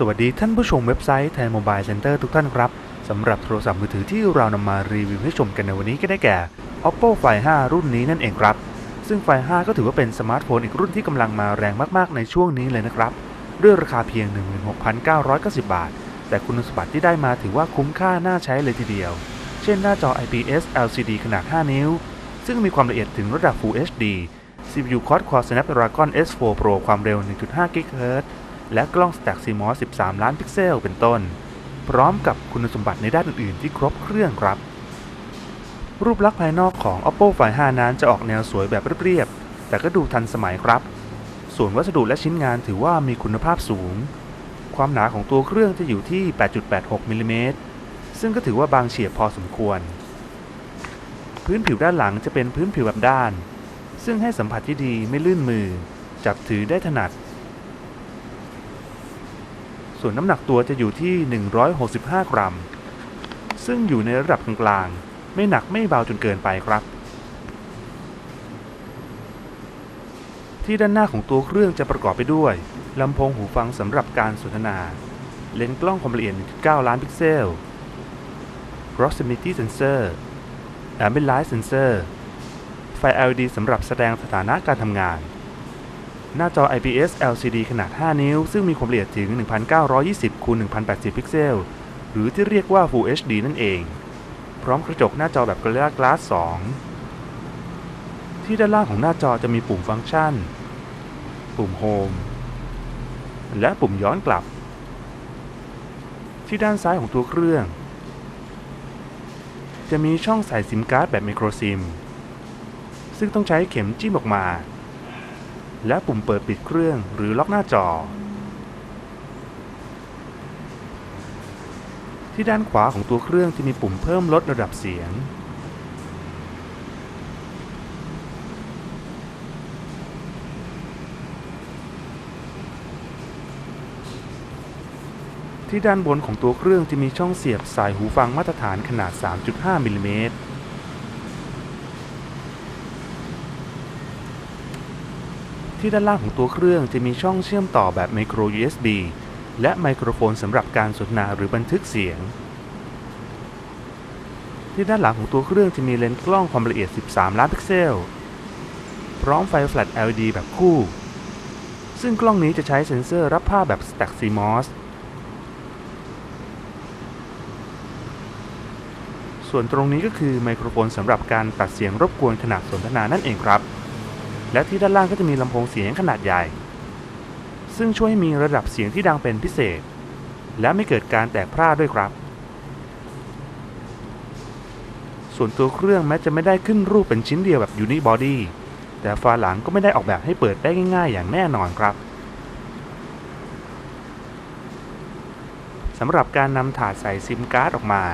สวัสดีท่านผู้ชมเว็บไซต์ไทยโมบายเซ็นเตอร์ทุกท่านครับสำหรับโทรศัพท์มือถือที่เรานำมารีวิวให้ชมกันในวันนี้ก็ได้แก่ Oppo Find 5 รุ่นนี้นั่นเองครับ ซึ่ง Find 5 ก็ถือว่าเป็นสมาร์ทโฟนอีกรุ่นที่กำลังมาแรงมากๆในช่วงนี้เลยนะครับ ด้วยราคาเพียง 16,990 บาท แต่คุณสมบัติที่ได้มาถือว่าคุ้มค่าน่าใช้เลยทีเดียว เช่นหน้าจอ IPS LCD ขนาด 5 นิ้ว ซึ่งมีความละเอียดถึงระดับ Full HD CPU Quad-Core Snapdragon S4 Pro ความเร็ว 1.5 GHz และกล้อง Stack CMOS 13 ล้านพิกเซลเป็นต้น พร้อมกับคุณสมบัติในด้านอื่นๆ ที่ครบเครื่องครับ รูปลักษณ์ภายนอกของ Oppo Find 5 นั้นจะออกแนวสวยแบบเรียบๆ แต่ก็ดูทันสมัยครับ ส่วนวัสดุและชิ้นงานถือว่ามีคุณภาพสูง ความหนาของตัวเครื่องจะอยู่ที่ 8.86มิลลิเมตรซึ่งก็ถือว่าบางเฉียบพอสมควร พื้นผิวด้านหลังจะเป็นพื้นผิวแบบด้าน ซึ่งให้สัมผัสที่ดีไม่ลื่นมือ จับถือได้ถนัด ส่วนน้ำหนักตัวจะอยู่ที่ 165 กรัม ซึ่งอยู่ในระดับกลางๆ ไม่หนักไม่เบาจนเกินไปครับ ที่ด้านหน้าของตัวเครื่องจะประกอบไปด้วยลำโพงหูฟังสำหรับการสนทนา เลนส์กล้องความละเอียด 9 ล้านพิกเซล proximity sensor ambient light sensor ไฟ LED สำหรับแสดงสถานะการทำงาน หน้าจอ IPS LCD ขนาด 5 นิ้ว ซึ่งมีความละเอียดถึง 1920คูณ1080 พิกเซล หรือที่เรียกว่า Full HD นั่นเอง พร้อมกระจกหน้าจอแบบ Gorilla Glass 2 ที่ด้านล่างของหน้าจอจะมีปุ่มฟังก์ชัน ปุ่ม Home และปุ่มย้อนกลับ ที่ด้านซ้ายของตัวเครื่อง จะมีช่องใส่ซิมการ์ดแบบไมโครซิมซึ่งต้องใช้เข็มจิ้มออกมา และปุ่มเปิดปิดเครื่องหรือล็อกหน้าจอ ที่ด้านขวาของตัวเครื่องจะมีปุ่มเพิ่มลดระดับเสียง ที่ด้านบนของตัวเครื่องจะมีช่องเสียบสายหูฟังมาตรฐานขนาด 3.5มิลลิเมตร ที่ด้านล่างของตัวเครื่องจะมีช่องเชื่อมต่อแบบ micro USB และไมโครโฟนสำหรับการสนทนาหรือบันทึกเสียง ที่ด้านหลังของตัวเครื่องจะมีเลนส์กล้องความละเอียด 13 ล้านพิกเซล พร้อมไฟแฟลช LED แบบคู่ ซึ่งกล้องนี้จะใช้เซ็นเซอร์รับภาพแบบ Stack CMOS ส่วนตรงนี้ก็คือไมโครโฟนสำหรับการตัดเสียงรบกวนขณะสนทนานั่นเองครับ และที่ด้านล่างก็จะมีลำโพงเสียงขนาดใหญ่ ซึ่งช่วยให้มีระดับเสียงที่ดังเป็นพิเศษ และไม่เกิดการแตกพร่าด้วยครับ ส่วนตัวเครื่องแม้จะไม่ได้ขึ้นรูปเป็นชิ้นเดียวแบบยูนิบอดี้แต่ฝาหลังก็ไม่ได้ออกแบบให้เปิดได้ง่ายๆ อย่างแน่นอนครับสำหรับการนำถาดใส่ซิมการ์ดออกมา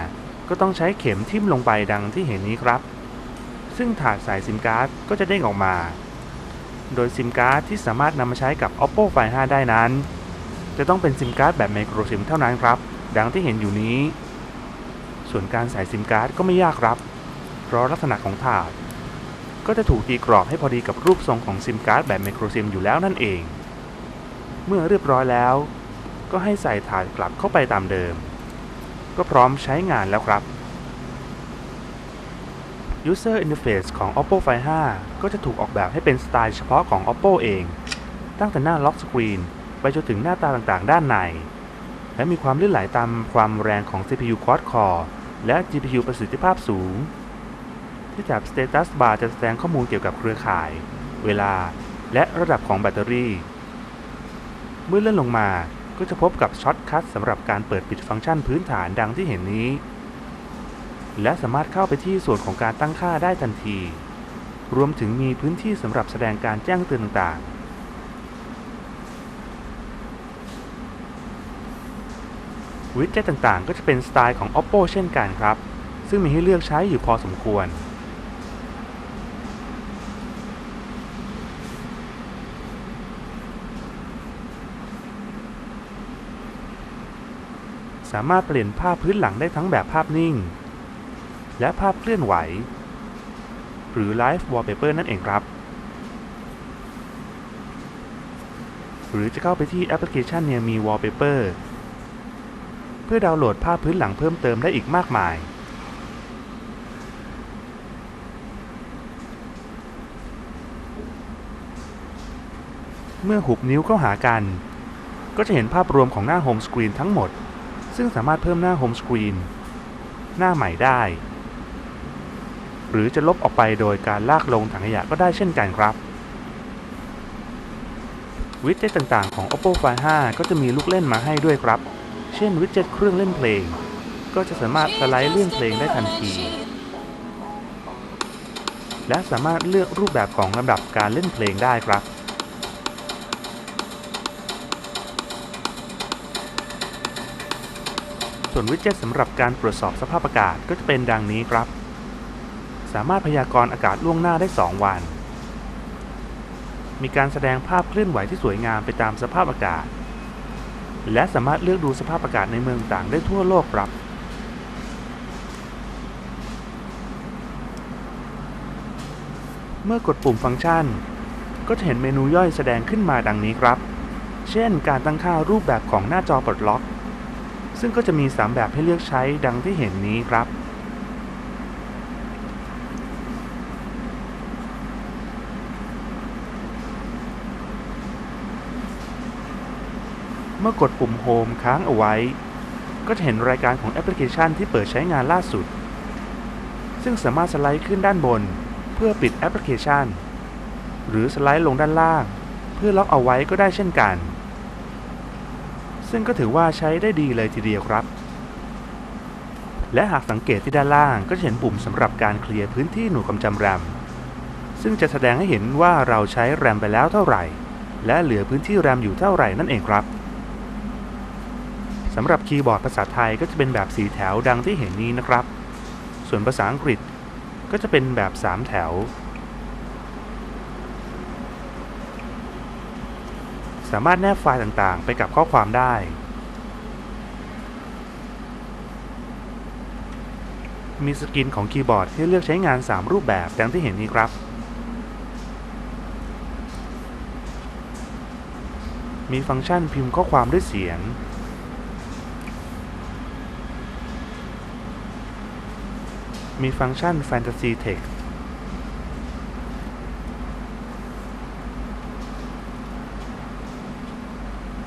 ก็ต้องใช้เข็มทิ่มลงไปดังที่เห็นนี้ครับ ซึ่งถาดใส่ซิมการ์ดก็จะเด้งออกมา โดยซิมการ์ดที่สามารถนำมาใช้กับ Oppo Find 5 ได้นั้น จะต้องเป็นซิมการ์ดแบบไมโครซิมเท่านั้นครับ ดังที่เห็นอยู่นี้ ส่วนการใส่ซิมการ์ดก็ไม่ยากครับ เพราะลักษณะของถาด ก็จะถูกตีกรอบให้พอดีกับรูปทรงของซิมการ์ดแบบไมโครซิมอยู่แล้วนั่นเอง เมื่อเรียบร้อยแล้ว ก็ให้ใส่ถาดกลับเข้าไปตามเดิม ก็พร้อมใช้งานแล้วครับ User Interface ของ Oppo Find 5 ก็จะถูกออกแบบให้เป็นสไตล์เฉพาะของ Oppo เอง ตั้งแต่หน้าล็อกสกรีนไปจนถึงหน้าตาต่างๆ ด้านใน และมีความลื่นไหลตามความแรงของ CPU Quad-Core และ GPU ประสิทธิภาพสูง ที่แถบ Status Bar จะแสดงข้อมูลเกี่ยวกับเครือข่าย เวลา และระดับของแบตเตอรี่ เมื่อเลื่อนลงมาก็จะพบกับช็อตคัทสำหรับการเปิดปิดฟังก์ชันพื้นฐานดังที่เห็นนี้ และสามารถเข้าไปที่ส่วนของการตั้งค่าได้ทันที รวมถึงมีพื้นที่สำหรับแสดงการแจ้งเตือนต่างๆ วิดเจ็ตต่างๆ ก็จะเป็นสไตล์ของ Oppo เช่นกันครับ ซึ่งมีให้เลือกใช้อยู่พอสมควรสามารถเปลี่ยนภาพพื้นหลังได้ทั้งแบบภาพนิ่ง และภาพเคลื่อนไหว หรือ Live Wallpaper นั่นเองครับ หรือจะเข้าไปที่แอปพลิเคชันเนี่ยมี Wallpaper เพื่อดาวน์โหลดภาพพื้นหลังเพิ่มเติมได้อีกมากมาย เมื่อหุบนิ้วเข้าหากัน ก็จะเห็นภาพรวมของหน้าโฮมสกรีนทั้งหมด ซึ่งสามารถเพิ่มหน้าโฮมสกรีนหน้าใหม่ได้ หรือจะลบออกไปโดยการลากลงถังขยะก็ได้เช่นกันครับวิดเจ็ตต่างๆของ Oppo Find 5 ก็จะมีลูกเล่นมาให้ด้วยครับ เช่นวิดเจ็ตเครื่องเล่นเพลง ก็จะสามารถสไลด์เลื่อนเพลงได้ทันที และสามารถเลือกรูปแบบของลำดับการเล่นเพลงได้ครับ ส่วนวิดเจ็ตสำหรับการตรวจสอบสภาพอากาศก็จะเป็นดังนี้ครับ สามารถพยากรณ์อากาศล่วงหน้าได้ 2 วัน มีการแสดงภาพเคลื่อนไหวที่สวยงามไปตามสภาพอากาศ และสามารถเลือกดูสภาพอากาศในเมืองต่างได้ทั่วโลกครับ เมื่อกดปุ่มฟังก์ชัน ก็จะเห็นเมนูย่อยแสดงขึ้นมาดังนี้ครับ เช่น การตั้งค่ารูปแบบของหน้าจอปลดล็อก ซึ่งก็จะมี 3 แบบให้เลือกใช้ดังที่เห็นนี้ครับ มื่อกดปุ่ม Home ค้างเอาไว้ ก็จะเห็นรายการของแอปพลิเคชันที่เปิดใช้งานล่าสุด ซึ่งสามารถสไลด์ขึ้นด้านบน เพื่อปิดแอปพลิเคชัน หรือสไลด์ลงด้านล่าง เพื่อล็อกเอาไว้ก็ได้เช่นกัน ซึ่งก็ถือว่าใช้ได้ดีเลยทีเดียวครับ และหากสังเกตที่ด้านล่างก็จะเห็นปุ่มสำหรับการเคลียร์พื้นที่หน่วยความจำแรม ซึ่งจะแสดงให้เห็นว่าเราใช้แรมไปแล้วเท่าไหร่ และเหลือพื้นที่แรมอยู่เท่าไหร่นั่นเองครับ สำหรับคีย์บอร์ดภาษาไทยก็จะเป็นแบบสีแถวดังที่เห็นนี้นะครับ ส่วนภาษาอังกฤษก็จะเป็นแบบ 3 แถว สามารถแนบไฟล์ต่างๆ ไปกับข้อความได้ มีสกินของคีย์บอร์ดให้เลือกใช้งาน 3 รูปแบบดังที่เห็นนี้ครับ มีฟังก์ชันพิมพ์ข้อความด้วยเสียง มีฟังก์ชัน Fantasy Text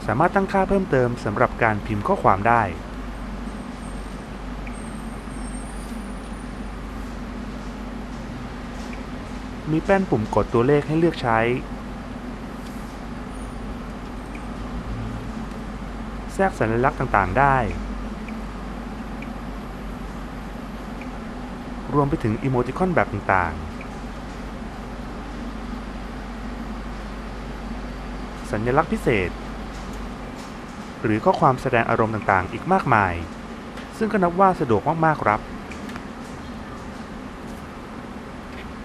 สามารถตั้งค่าเพิ่มเติมสำหรับการพิมพ์ข้อความได้ มีแป้นปุ่มกดตัวเลขให้เลือกใช้ แทรกสัญลักษณ์ต่างๆได้ รวมไปถึงอีโมติคอนแบบต่างๆ สัญลักษณ์พิเศษ หรือข้อความแสดงอารมณ์ต่างๆ อีกมากมาย ซึ่งก็นับว่าสะดวกมากๆครับ